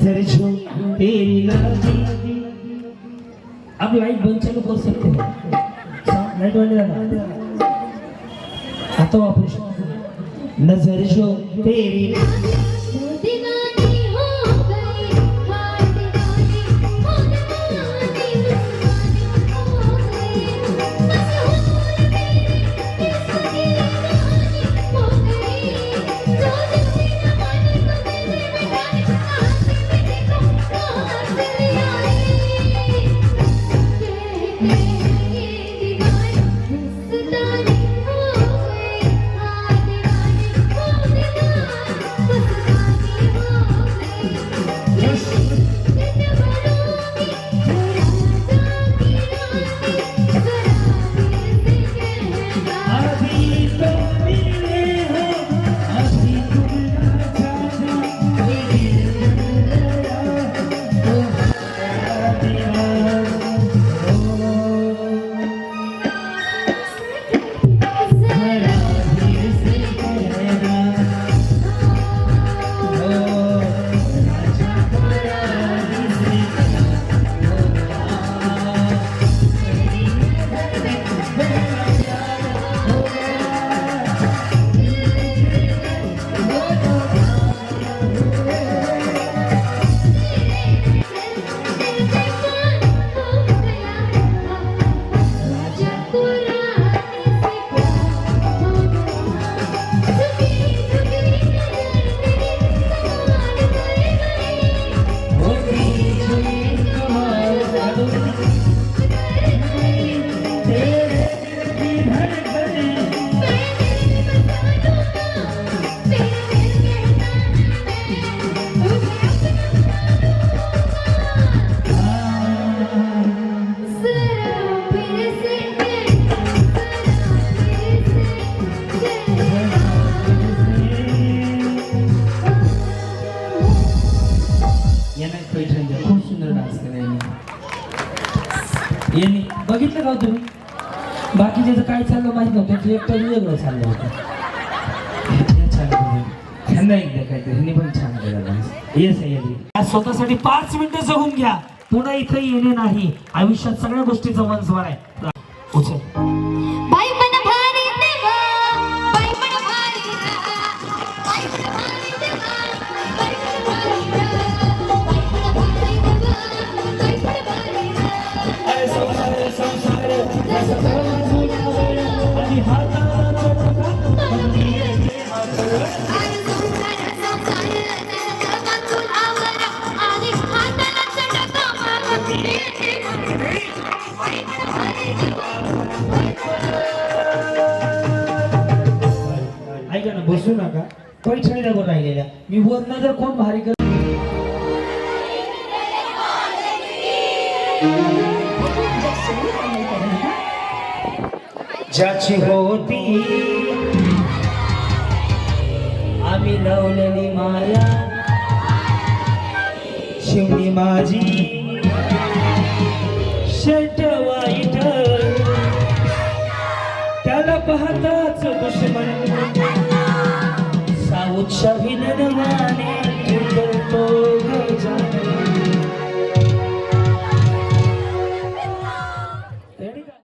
नजर जो तेरी लगी अब लाइट बंद चालू करू शकते लाईट बंद झाला आता वापरू शकतो नजर जो तेरी me. यांनी बघितलं का हो तुम्ही? बाकी बाकीच्याचं काय चाललं माहीत नव्हतं त्याचं एकटं वेगळं चाललं होतं. हे छान एकदा काहीतरी ह्यांनी पण छान येस आज स्वतःसाठी पाच मिनिटं जगून घ्या. पुन्हा इथं येणे नाही. आयुष्यात सगळ्या गोष्टीचं मन स्वर आहे. उचल. ऐका ना बसू नका. पैठणी वर राहिलेल्या. मी वरनं जर कोण भारी कर ज्याची होती आम्ही माया. शिवणी माझी शेट वाईट त्याला पाहताच दुश्मन साऊथ शाही